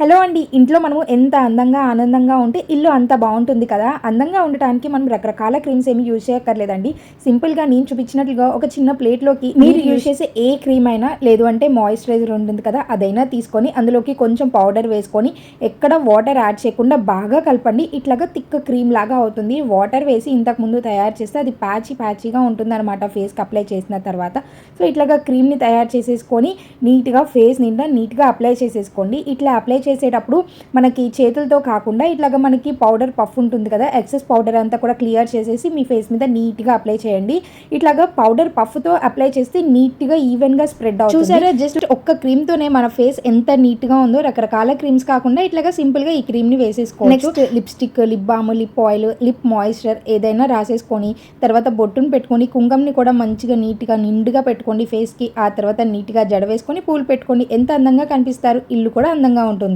Hello అండి ఇంట్లో మనము ఎంత అందంగా ఆనందంగా ఉంటే ఇల్లు అంత బాగుంటుంది కదా. అందంగా ఉండటానికి మనం రకరకాల క్రీమ్స్ ఏమి యూజ్ చేయక్కర్లేదండి. సింపుల్గా నేను చూపించినట్లుగా ఒక చిన్న ప్లేట్లోకి మీరు యూజ్ చేసే ఏ క్రీమ్ అయినా లేదు అంటే మాయిశ్చరైజర్ ఉంటుంది కదా అదైనా తీసుకొని అందులోకి కొంచెం పౌడర్ వేసుకొని ఎక్కడ వాటర్ యాడ్ చేయకుండా బాగా కలపండి. ఇట్లాగా తిక్క క్రీమ్ లాగా అవుతుంది. వాటర్ వేసి ఇంతకు ముందు తయారు చేస్తే అది ప్యాచీ ప్యాచీగా ఉంటుంది అనమాట ఫేస్కి అప్లై చేసిన తర్వాత. సో ఇట్లాగా క్రీమ్ని తయారు చేసేసుకొని నీట్గా ఫేస్ నిండా నీట్గా అప్లై చేసేసుకోండి. ఇట్లా అప్లై చేసేటప్పుడు మనకి చేతులతో కాకుండా ఇట్లాగా మనకి పౌడర్ పఫ్ ఉంటుంది కదా ఎక్సెస్ పౌడర్ అంతా కూడా క్లియర్ చేసేసి మీ ఫేస్ మీద నీట్గా అప్లై చేయండి. ఇట్లాగా పౌడర్ పఫ్తో అప్లై చేస్తే నీట్గా ఈవెన్గా స్ప్రెడ్ అవుతుంది. చూసారా జస్ట్ ఒక్క క్రీమ్తోనే మన ఫేస్ ఎంత నీట్గా ఉందో రకరకాల క్రీమ్స్ కాకుండా ఇట్లాగా సింపుల్గా ఈ క్రీమ్ని వేసేసుకోవచ్చు. Next lipstick lip balm lip oil lip moisture ఏదైనా రాసేసుకొని తర్వాత బొట్టును పెట్టుకొని కుంకంని కూడా మంచిగా నీట్గా నిండుగా పెట్టుకోండి ఫేస్కి ఆ తర్వాత నీట్గా జడ వేసుకొని పూలు పెట్టుకోండి. ఎంత అందంగా కనిపిస్తారు ఇల్లు కూడా అందంగా ఉంటుంది.